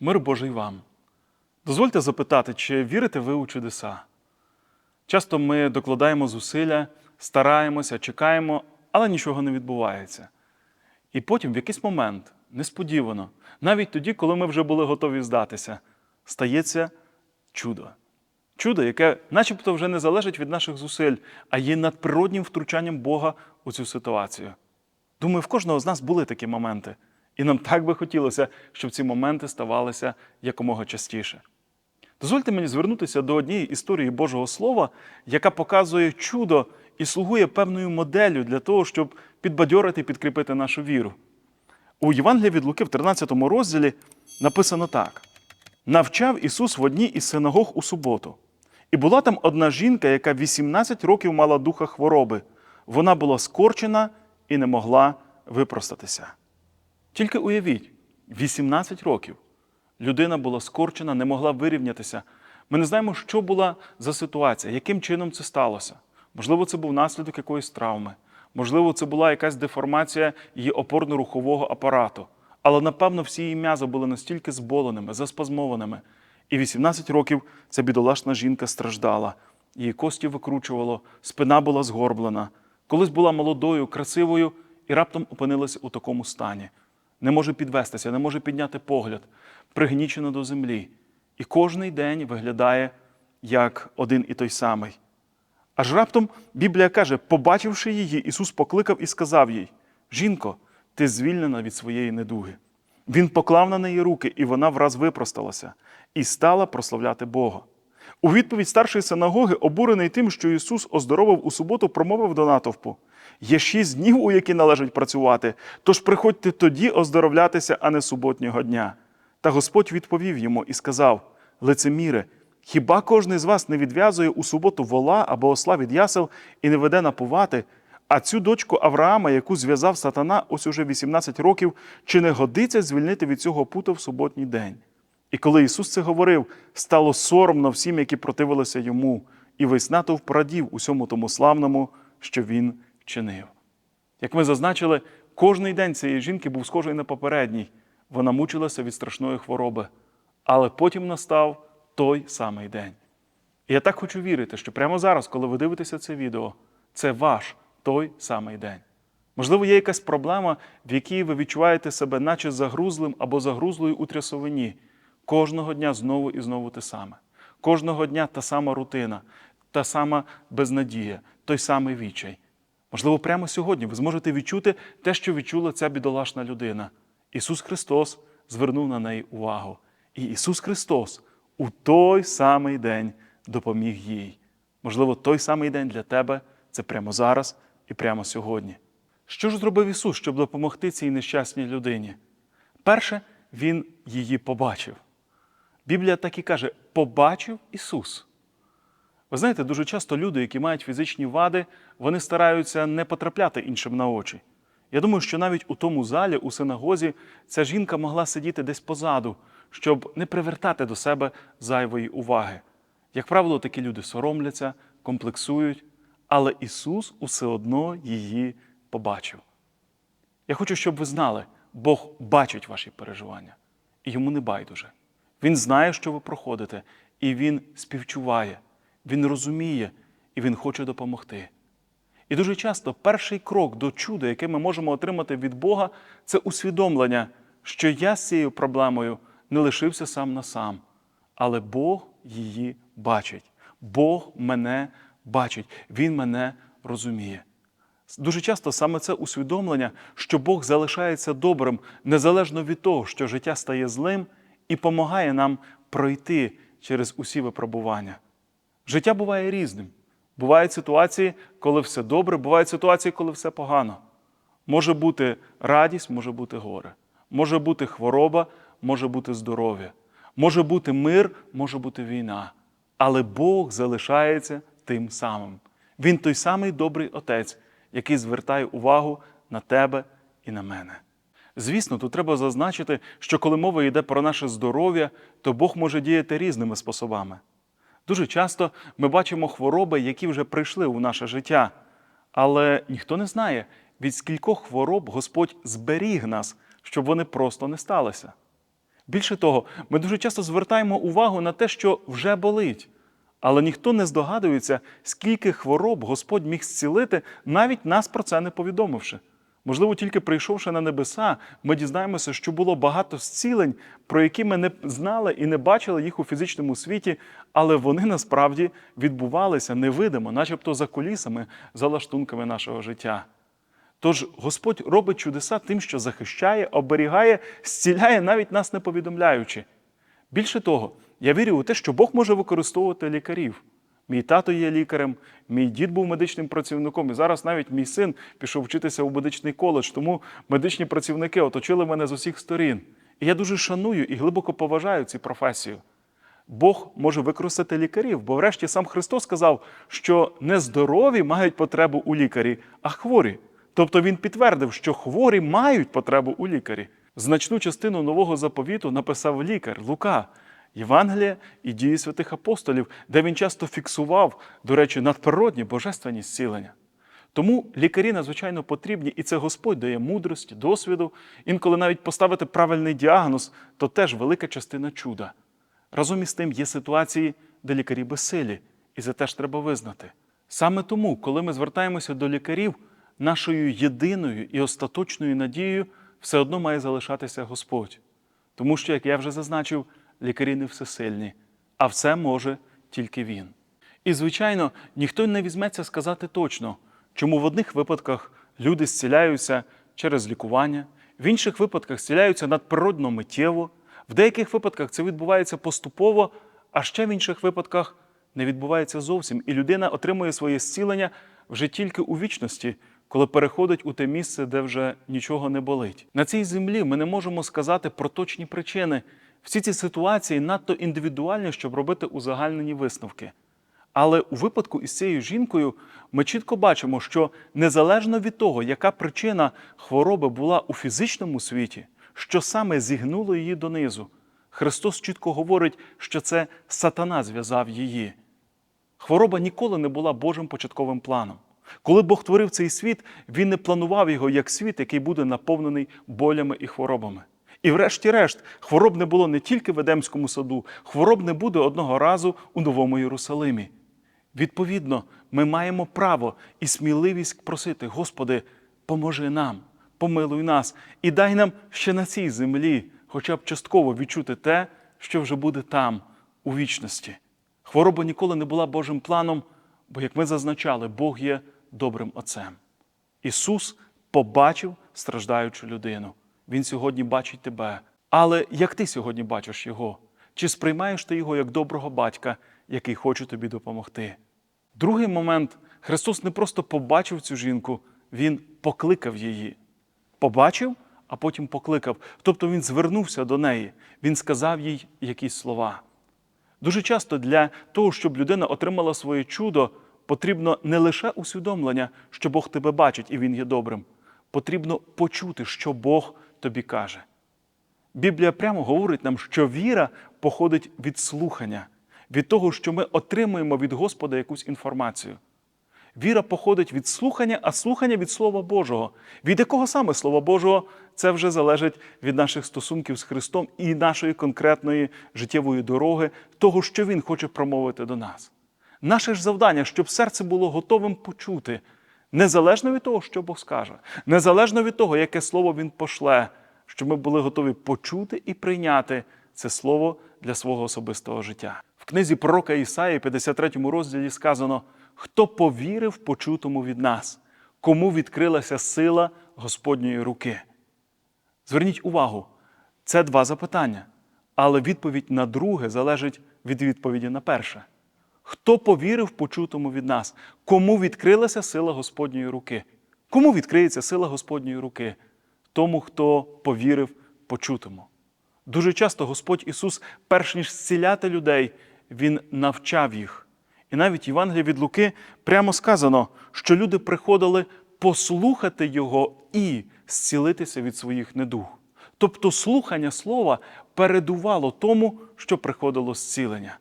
Мир Божий вам. Дозвольте запитати, чи вірите ви у чудеса? Часто ми докладаємо зусилля, стараємося, чекаємо, але нічого не відбувається. І потім, в якийсь момент, несподівано, навіть тоді, коли ми вже були готові здатися, стається чудо. Чудо, яке начебто вже не залежить від наших зусиль, а є надприроднім втручанням Бога у цю ситуацію. Думаю, в кожного з нас були такі моменти. І нам так би хотілося, щоб ці моменти ставалися якомога частіше. Дозвольте мені звернутися до однієї історії Божого Слова, яка показує чудо і слугує певною моделлю для того, щоб підбадьорити і підкріпити нашу віру. У Євангелії від Луки в 13 розділі написано так: навчав Ісус в одній із синагог у суботу. І була там одна жінка, яка 18 років мала духа хвороби. Вона була скорчена і не могла випростатися. Тільки уявіть, 18 років людина була скорчена, не могла вирівнятися. Ми не знаємо, що була за ситуація, яким чином це сталося. Можливо, це був наслідок якоїсь травми, можливо, це була якась деформація її опорно-рухового апарату. Але, напевно, всі її м'язи були настільки зболеними, заспазмованими. І 18 років ця бідолашна жінка страждала, її кості викручувало, спина була згорблена. Колись була молодою, красивою і раптом опинилася у такому стані. Не може підвестися, не може підняти погляд, пригнічена до землі. І кожний день виглядає як один і той самий. Аж раптом Біблія каже, побачивши її, Ісус покликав і сказав їй: Жінко, ти звільнена від своєї недуги. Він поклав на неї руки, і вона враз випросталася і стала прославляти Бога. У відповідь старшої синагоги, обурений тим, що Ісус оздоровив у суботу, промовив до натовпу: Є шість днів, у які належить працювати, тож приходьте тоді оздоровлятися, а не суботнього дня. Та Господь відповів йому і сказав: Лицеміре, хіба кожен з вас не відв'язує у суботу вола або осла від ясел і не веде напувати? А цю дочку Авраама, яку зв'язав сатана ось уже 18 років, чи не годиться звільнити від цього пута в суботній день? І коли Ісус це говорив, стало соромно всім, які противилися йому, і весь натовп порадів усьому тому славному, що він чинив. Як ми зазначили, кожний день цієї жінки був схожий на попередній. Вона мучилася від страшної хвороби. Але потім настав той самий день. І я так хочу вірити, що прямо зараз, коли ви дивитеся це відео, це ваш той самий день. Можливо, є якась проблема, в якій ви відчуваєте себе, наче загрузлим або загрузлою у трясовині. Кожного дня знову і знову те саме. Кожного дня та сама рутина, та сама безнадія, той самий відчай. Можливо, прямо сьогодні ви зможете відчути те, що відчула ця бідолашна людина. Ісус Христос звернув на неї увагу. І Ісус Христос у той самий день допоміг їй. Можливо, той самий день для тебе це прямо зараз і прямо сьогодні. Що ж зробив Ісус, щоб допомогти цій нещасній людині? Перше, Він її побачив. Біблія так і каже: побачив Ісус. Ви знаєте, дуже часто люди, які мають фізичні вади, вони стараються не потрапляти іншим на очі. Я думаю, що навіть у тому залі, у синагозі, ця жінка могла сидіти десь позаду, щоб не привертати до себе зайвої уваги. Як правило, такі люди соромляться, комплексують, але Ісус усе одно її побачив. Я хочу, щоб ви знали, Бог бачить ваші переживання, і йому не байдуже. Він знає, що ви проходите, і Він співчуває, Він розуміє, і Він хоче допомогти. І дуже часто перший крок до чуда, яке ми можемо отримати від Бога, це усвідомлення, що я з цією проблемою не лишився сам на сам, але Бог її бачить. Бог мене бачить, Він мене розуміє. Дуже часто саме це усвідомлення, що Бог залишається добрим, незалежно від того, що життя стає злим, і допомагає нам пройти через усі випробування. Життя буває різним. Бувають ситуації, коли все добре, бувають ситуації, коли все погано. Може бути радість, може бути горе, може бути хвороба, може бути здоров'я, може бути мир, може бути війна. Але Бог залишається тим самим. Він той самий добрий отець, який звертає увагу на тебе і на мене. Звісно, тут треба зазначити, що коли мова йде про наше здоров'я, то Бог може діяти різними способами. Дуже часто ми бачимо хвороби, які вже прийшли у наше життя, але ніхто не знає, від скількох хвороб Господь зберіг нас, щоб вони просто не сталися. Більше того, ми дуже часто звертаємо увагу на те, що вже болить. Але ніхто не здогадується, скільки хвороб Господь міг зцілити, навіть нас про це не повідомивши. Можливо, тільки прийшовши на небеса, ми дізнаємося, що було багато зцілень, про які ми не знали і не бачили їх у фізичному світі, але вони насправді відбувалися невидимо, начебто за кулісами, за лаштунками нашого життя. Тож Господь робить чудеса тим, що захищає, оберігає, зціляє, навіть нас не повідомляючи. Більше того, я вірю у те, що Бог може використовувати лікарів. Мій тато є лікарем, мій дід був медичним працівником, і зараз навіть мій син пішов вчитися у медичний коледж, тому медичні працівники оточили мене з усіх сторін. І я дуже шаную і глибоко поважаю цю професію. Бог може використати лікарів, бо врешті сам Христос сказав, що не здорові мають потребу у лікарі, а хворі. Тобто Він підтвердив, що хворі мають потребу у лікарі. Значну частину нового заповіту написав лікар Лука, Євангелія і дії святих апостолів, де він часто фіксував, до речі, надприродні божественні зцілення. Тому лікарі надзвичайно потрібні, і це Господь дає мудрості, досвіду. Інколи навіть поставити правильний діагноз то теж велика частина чуда. Разом із тим є ситуації, де лікарі безсилі, і це теж треба визнати. Саме тому, коли ми звертаємося до лікарів, нашою єдиною і остаточною надією все одно має залишатися Господь. Тому що, як я вже зазначив, лікарі не всесильні, а все може тільки Він. І, звичайно, ніхто не візьметься сказати точно, чому в одних випадках люди зціляються через лікування, в інших випадках зціляються надприродно миттєво, в деяких випадках це відбувається поступово, а ще в інших випадках не відбувається зовсім, і людина отримує своє зцілення вже тільки у вічності, коли переходить у те місце, де вже нічого не болить. На цій землі ми не можемо сказати про точні причини. Всі ці ситуації надто індивідуальні, щоб робити узагальнені висновки. Але у випадку із цією жінкою ми чітко бачимо, що незалежно від того, яка причина хвороби була у фізичному світі, що саме зігнуло її донизу, Христос чітко говорить, що це сатана зв'язав її. Хвороба ніколи не була Божим початковим планом. Коли Бог творив цей світ, Він не планував його як світ, який буде наповнений болями і хворобами. І врешті-решт, хвороб не було не тільки в Едемському саду, хвороб не буде одного разу у Новому Єрусалимі. Відповідно, ми маємо право і сміливість просити, Господи, поможи нам, помилуй нас і дай нам ще на цій землі, хоча б частково відчути те, що вже буде там, у вічності. Хвороба ніколи не була Божим планом, бо, як ми зазначали, Бог є добрим Отцем. Ісус побачив страждаючу людину. Він сьогодні бачить тебе. Але як ти сьогодні бачиш Його? Чи сприймаєш ти його як доброго батька, який хоче тобі допомогти? Другий момент Христос не просто побачив цю жінку, Він покликав її. Побачив, а потім покликав. Тобто Він звернувся до неї, Він сказав їй якісь слова. Дуже часто для того, щоб людина отримала своє чудо, потрібно не лише усвідомлення, що Бог тебе бачить і Він є добрим. Потрібно почути, що Бог тобі каже. Біблія прямо говорить нам, що віра походить від слухання, від того, що ми отримуємо від Господа якусь інформацію. Віра походить від слухання, а слухання від Слова Божого. Від якого саме Слова Божого це вже залежить від наших стосунків з Христом і нашої конкретної життєвої дороги, того, що Він хоче промовити до нас. Наше ж завдання, щоб серце було готовим почути, незалежно від того, що Бог скаже, незалежно від того, яке слово Він пошле, щоб ми були готові почути і прийняти це слово для свого особистого життя. В книзі пророка Ісаї, 53 розділі, сказано: хто повірив почутому від нас, кому відкрилася сила Господньої руки. Зверніть увагу, це два запитання, але відповідь на друге залежить від відповіді на перше. Хто повірив почутому від нас? Кому відкрилася сила Господньої руки? Кому відкриється сила Господньої руки? Тому, хто повірив почутому. Дуже часто Господь Ісус, перш ніж зціляти людей, Він навчав їх. І навіть в Євангелії від Луки прямо сказано, що люди приходили послухати Його і зцілитися від своїх недуг. Тобто слухання слова передувало тому, що приходило зцілення.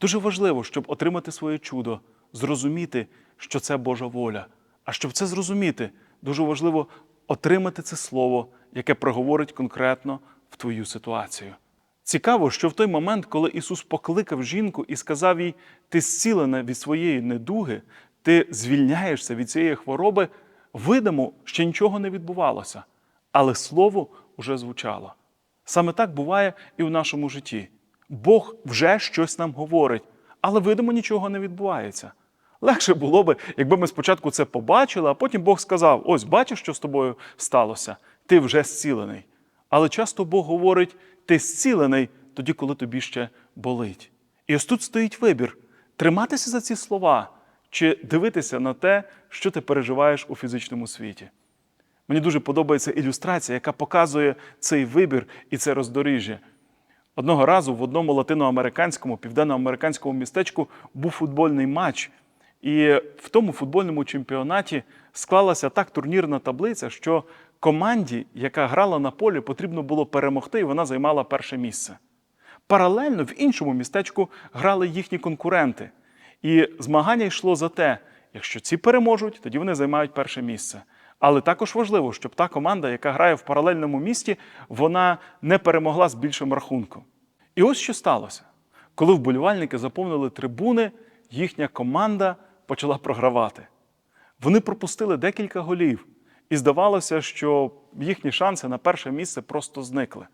Дуже важливо, щоб отримати своє чудо, зрозуміти, що це Божа воля. А щоб це зрозуміти, дуже важливо отримати це слово, яке проговорить конкретно в твою ситуацію. Цікаво, що в той момент, коли Ісус покликав жінку і сказав їй, ти зцілена від своєї недуги, ти звільняєшся від цієї хвороби, видимо, ще нічого не відбувалося, але слово вже звучало. Саме так буває і в нашому житті. Бог вже щось нам говорить, але видимо, нічого не відбувається. Легше було би, якби ми спочатку це побачили, а потім Бог сказав: ось бачиш, що з тобою сталося, ти вже зцілений. Але часто Бог говорить, ти зцілений тоді, коли тобі ще болить. І ось тут стоїть вибір: триматися за ці слова чи дивитися на те, що ти переживаєш у фізичному світі. Мені дуже подобається ілюстрація, яка показує цей вибір і це роздоріжжя. Одного разу в одному латиноамериканському, південноамериканському містечку був футбольний матч. І в тому футбольному чемпіонаті склалася так турнірна таблиця, що команді, яка грала на полі, потрібно було перемогти, і вона займала перше місце. Паралельно в іншому містечку грали їхні конкуренти. І змагання йшло за те, якщо ці переможуть, тоді вони займають перше місце. Але також важливо, щоб та команда, яка грає в паралельному місті, вона не перемогла з більшим рахунком. І ось що сталося. Коли вболівальники заповнили трибуни, їхня команда почала програвати. Вони пропустили декілька голів, і здавалося, що їхні шанси на перше місце просто зникли.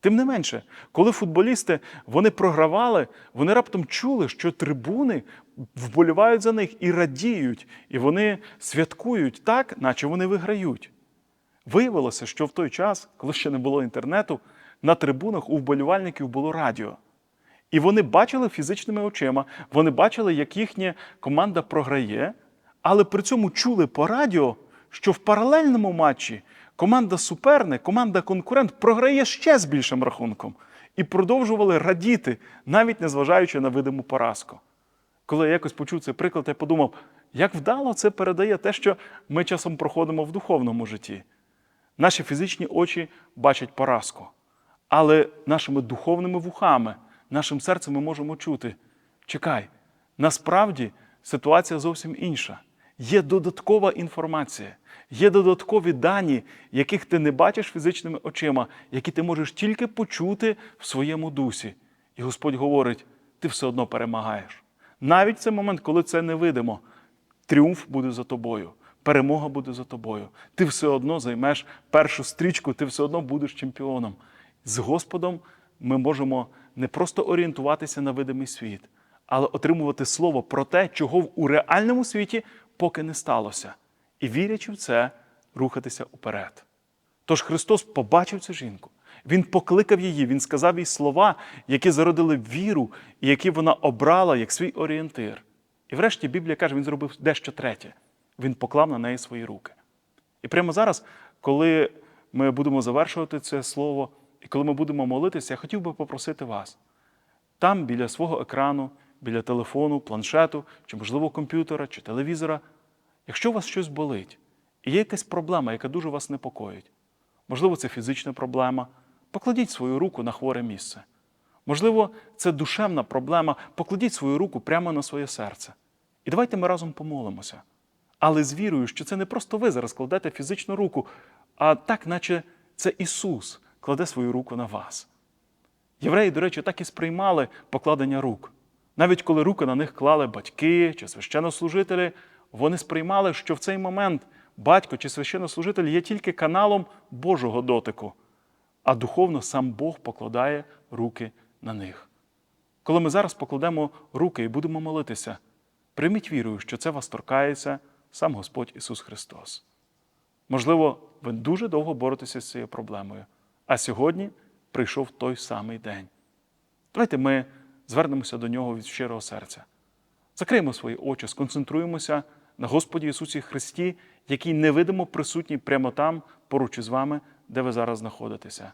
Тим не менше, коли футболісти вони програвали, вони раптом чули, що трибуни вболівають за них і радіють, і вони святкують так, наче вони виграють. Виявилося, що в той час, коли ще не було інтернету, на трибунах у вболівальників було радіо. І вони бачили фізичними очима, вони бачили, як їхня команда програє, але при цьому чули по радіо, що в паралельному матчі команда суперник, команда конкурент програє ще з більшим рахунком і продовжували радіти, навіть незважаючи на видиму поразку. Коли я якось почув цей приклад, я подумав, як вдало це передає те, що ми часом проходимо в духовному житті. Наші фізичні очі бачать поразку, але нашими духовними вухами, нашим серцем ми можемо чути: чекай, насправді ситуація зовсім інша. Є додаткова інформація, є додаткові дані, яких ти не бачиш фізичними очима, які ти можеш тільки почути в своєму дусі. І Господь говорить: ти все одно перемагаєш. Навіть в цей момент, коли це невидимо, тріумф буде за тобою, перемога буде за тобою. Ти все одно займеш першу стрічку, ти все одно будеш чемпіоном. З Господом ми можемо не просто орієнтуватися на видимий світ, але отримувати слово про те, чого у реальному світі поки не сталося, і вірячи в це, рухатися уперед. Тож Христос побачив цю жінку. Він покликав її, Він сказав їй слова, які зародили віру, і які вона обрала як свій орієнтир. І врешті Біблія каже, він зробив дещо третє. Він поклав на неї свої руки. І прямо зараз, коли ми будемо завершувати це слово, і коли ми будемо молитися, я хотів би попросити вас там, біля свого екрану, біля телефону, планшету, чи, можливо, комп'ютера, чи телевізора, якщо у вас щось болить, і є якась проблема, яка дуже вас непокоїть, можливо, це фізична проблема, покладіть свою руку на хворе місце. Можливо, це душевна проблема, покладіть свою руку прямо на своє серце. І давайте ми разом помолимося. Але з вірою, що це не просто ви зараз кладете фізичну руку, а так, наче це Ісус кладе свою руку на вас. Євреї, до речі, так і сприймали покладення рук. Навіть коли руки на них клали батьки чи священнослужителі, вони сприймали, що в цей момент батько чи священнослужитель є тільки каналом Божого дотику, а духовно сам Бог покладає руки на них. Коли ми зараз покладемо руки і будемо молитися, прийміть вірою, що це вас торкається сам Господь Ісус Христос. Можливо, ви дуже довго боретеся з цією проблемою, а сьогодні прийшов той самий день. Давайте ми звернемося до нього від щирого серця. Закриємо свої очі, сконцентруємося на Господі Ісусі Христі, який невидимо присутній прямо там, поруч із вами, де ви зараз знаходитеся.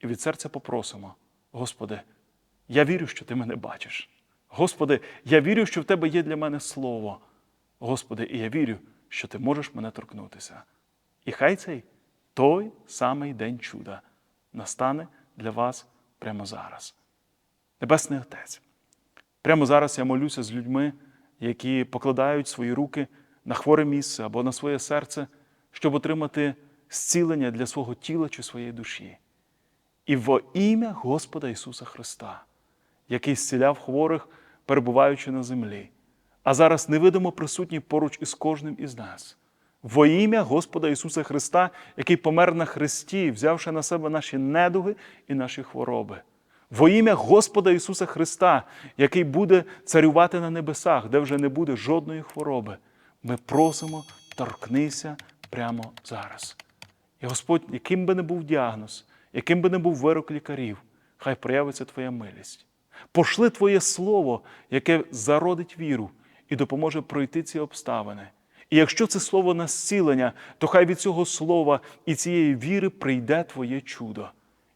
І від серця попросимо, Господи, я вірю, що Ти мене бачиш. Господи, я вірю, що в Тебе є для мене слово. Господи, і я вірю, що Ти можеш мене торкнутися. І хай цей той самий день чуда настане для вас прямо зараз. Небесний Отець, прямо зараз я молюся з людьми, які покладають свої руки на хворе місце або на своє серце, щоб отримати зцілення для свого тіла чи своєї душі. і во ім'я Господа Ісуса Христа, який зціляв хворих, перебуваючи на землі, а зараз невидимо присутній поруч із кожним із нас. Во ім'я Господа Ісуса Христа, який помер на Христі, взявши на себе наші недуги і наші хвороби. Во ім'я Господа Ісуса Христа, який буде царювати на небесах, де вже не буде жодної хвороби. Ми просимо, торкнися прямо зараз. І Господь, яким би не був діагноз, яким би не був вирок лікарів, хай проявиться Твоя милість. Пошли Твоє Слово, яке зародить віру і допоможе пройти ці обставини. І якщо це слово на зцілення, то хай від цього слова і цієї віри прийде Твоє чудо.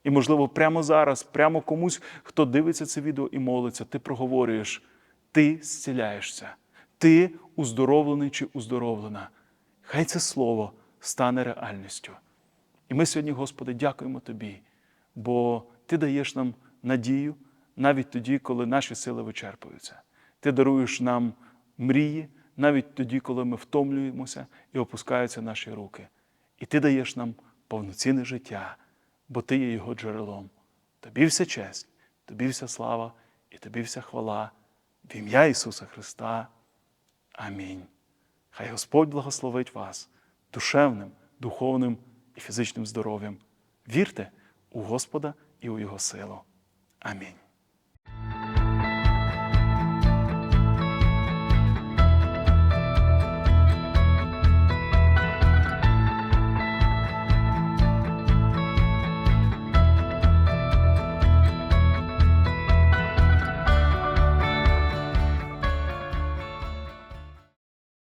І, можливо, прямо зараз, прямо комусь, хто дивиться це відео і молиться, ти проговорюєш, ти зціляєшся, ти уздоровлений чи уздоровлена. Хай це слово стане реальністю. І ми сьогодні, Господи, дякуємо Тобі, бо Ти даєш нам надію навіть тоді, коли наші сили вичерпуються. Ти даруєш нам мрії навіть тоді, коли ми втомлюємося і опускаються наші руки. І Ти даєш нам повноцінне життя, бо Ти є його джерелом. Тобі вся честь, тобі вся слава і тобі вся хвала в ім'я Ісуса Христа. Амінь. Хай Господь благословить вас душевним, духовним і фізичним здоров'ям. Вірте у Господа і у Його силу. Амінь.